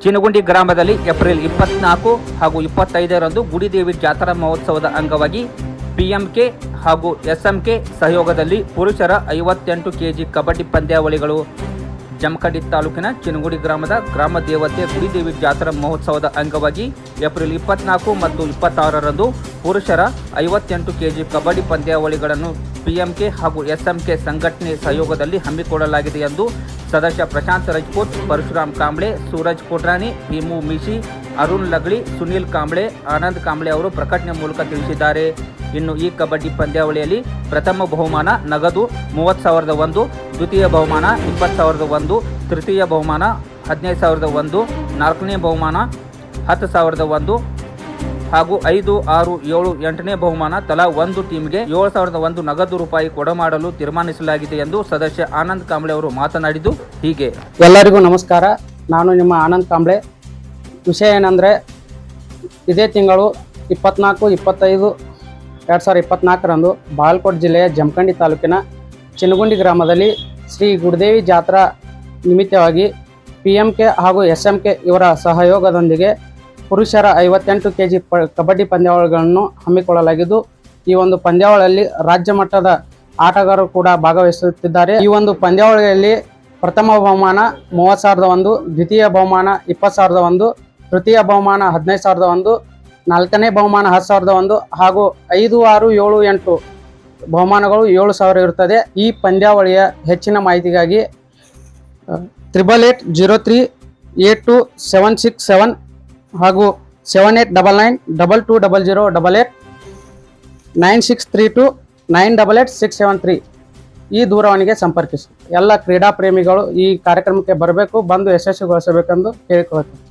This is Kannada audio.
ಚಿನಗುಂಡಿ ಗ್ರಾಮದಲ್ಲಿ ಏಪ್ರಿಲ್ ಇಪ್ಪತ್ನಾಲ್ಕು ಹಾಗೂ ಇಪ್ಪತ್ತೈದರಂದು ಗುಡಿದೇವಿ ಜಾತ್ರಾ ಮಹೋತ್ಸವದ ಅಂಗವಾಗಿ ಪಿಎಂಕೆ ಹಾಗೂ ಎಸ್ಎಂಕೆ ಸಹಯೋಗದಲ್ಲಿ ಪುರುಷರ ಐವತ್ತೆಂಟು ಕೆಜಿ ಕಬಡ್ಡಿ ಪಂದ್ಯಾವಳಿಗಳು ಜಮಖಂಡಿ ತಾಲೂಕಿನ ಚಿನಗುಡಿ ಗ್ರಾಮದ ಗ್ರಾಮ ದೇವತೆ ಗುಡಿದೇವಿ ಜಾತ್ರಾ ಮಹೋತ್ಸವದ ಅಂಗವಾಗಿ ಏಪ್ರಿಲ್ ಇಪ್ಪತ್ನಾಲ್ಕು ಮತ್ತು ಇಪ್ಪತ್ತಾರರಂದು ಪುರುಷರ ಐವತ್ತೆಂಟು ಕೆಜಿ ಕಬಡ್ಡಿ ಪಂದ್ಯಾವಳಿಗಳನ್ನು ಪಿಎಂಕೆ ಹಾಗೂ ಎಸ್ಎಂಕೆ ಸಂಘಟನೆ ಸಹಯೋಗದಲ್ಲಿ ಹಮ್ಮಿಕೊಳ್ಳಲಾಗಿದೆ ಎಂದು ಸದಸ್ಯ ಪ್ರಶಾಂತ್ ರಜಪೂತ್, ಪರಶುರಾಮ್ ಕಾಂಬ್ಳೆ, ಸೂರಜ್ ಕೋಟ್ರಾನಿ ಭೀಮು ಮಿಶಿ, ಅರುಣ್ ಲಗಳಿ, ಸುನೀಲ್ ಕಾಂಬ್ಳೆ, ಆನಂದ್ ಕಾಂಬ್ಳೆ ಅವರು ಪ್ರಕಟಣೆ ಮೂಲಕ ತಿಳಿಸಿದ್ದಾರೆ. ಇನ್ನು ಈ ಕಬಡ್ಡಿ ಪಂದ್ಯಾವಳಿಯಲ್ಲಿ ಪ್ರಥಮ ಬಹುಮಾನ ನಗದು ಮೂವತ್ತು ಸಾವಿರದ ಒಂದು, ದ್ವಿತೀಯ ಬಹುಮಾನ ಇಪ್ಪತ್ತು ಸಾವಿರದ ಒಂದು, ತೃತೀಯ ಬಹುಮಾನ ಹದಿನೈದು ಸಾವಿರದ ಒಂದು, ನಾಲ್ಕನೇ ಬಹುಮಾನ ಹತ್ತು ಸಾವಿರದ ಒಂದು ಹಾಗೂ ಐದು, ಆರು, ಏಳು, ಎಂಟನೇ ಬಹುಮಾನ ತಲಾ ಒಂದು ಟೀಮ್ಗೆ ಏಳು ಸಾವಿರದ ಒಂದು ನಗದು ರೂಪಾಯಿ ಕೊಡಮಾಡಲು ತೀರ್ಮಾನಿಸಲಾಗಿದೆ ಎಂದು ಸದಸ್ಯ ಆನಂದ್ ಕಾಂಬ್ಳೆ ಅವರು ಮಾತನಾಡಿದ್ದು. ಹೀಗೆ. ಎಲ್ಲರಿಗೂ ನಮಸ್ಕಾರ. ನಾನು ನಿಮ್ಮ ಆನಂದ್ ಕಾಂಬ್ಳೆ. ವಿಷಯ ಏನಂದರೆ, ಇದೇ ತಿಂಗಳು ಇಪ್ಪತ್ನಾಲ್ಕು, ಇಪ್ಪತ್ತೈದು, ಎರಡು ಸಾವಿರದ ಇಪ್ಪತ್ನಾಲ್ಕರಂದು ಬಾಲ್ಕೋಟ್ ಜಿಲ್ಲೆಯ ಜಮಖಂಡಿ ತಾಲೂಕಿನ ಚಿನಗುಂಡಿ ಗ್ರಾಮದಲ್ಲಿ ಶ್ರೀ ಗುಡದೇವಿ ಜಾತ್ರಾ ನಿಮಿತ್ತವಾಗಿ ಪಿ ಎಂ ಕೆ ಹಾಗೂ ಎಸ್ ಎಂ ಕೆ ಇವರ ಸಹಯೋಗದೊಂದಿಗೆ ಪುರುಷರ ಐವತ್ತೆಂಟು ಕೆ ಜಿ ಪ ಕಬಡ್ಡಿ ಪಂದ್ಯಾವಳಿಗಳನ್ನು ಹಮ್ಮಿಕೊಳ್ಳಲಾಗಿದ್ದು, ಈ ಒಂದು ಪಂದ್ಯಾವಳಿಯಲ್ಲಿ ರಾಜ್ಯ ಮಟ್ಟದ ಆಟಗಾರರು ಕೂಡ ಭಾಗವಹಿಸುತ್ತಿದ್ದಾರೆ. ಈ ಒಂದು ಪಂದ್ಯಾವಳಿಯಲ್ಲಿ ಪ್ರಥಮ ಬಹುಮಾನ ಮೂವತ್ತು ಸಾವಿರದ ಒಂದು, ದ್ವಿತೀಯ ಬಹುಮಾನ ಇಪ್ಪತ್ತು ಸಾವಿರದ ಒಂದು, ತೃತೀಯ ಬಹುಮಾನ ಹದಿನೈದು ಸಾವಿರದ ಒಂದು, ನಾಲ್ಕನೇ ಬಹುಮಾನ ಹತ್ತು ಸಾವಿರದ ಒಂದು ಹಾಗೂ ಐದು ಆರು ಏಳು ಎಂಟು ಬಹುಮಾನಗಳು ಏಳು ಸಾವಿರ ಇರುತ್ತದೆ. ಈ ಪಂದ್ಯಾವಳಿಯ ಹೆಚ್ಚಿನ ಮಾಹಿತಿಗಾಗಿ, triple eight zero three eight two seven six seven ಹಾಗೂ seven eight double nine double two double zero double eight nine six three two nine double eight six seven three ಈ ದೂರವಾಣಿಗೆ ಸಂಪರ್ಕಿಸಿ. ಎಲ್ಲ ಕ್ರೀಡಾ ಪ್ರೇಮಿಗಳು ಈ ಕಾರ್ಯಕ್ರಮಕ್ಕೆ ಬರಬೇಕು, ಬಂದು ಯಶಸ್ವಿಗೊಳಿಸಬೇಕೆಂದು ಕೇಳಿಕೊಳ್ಳುತ್ತೇನೆ.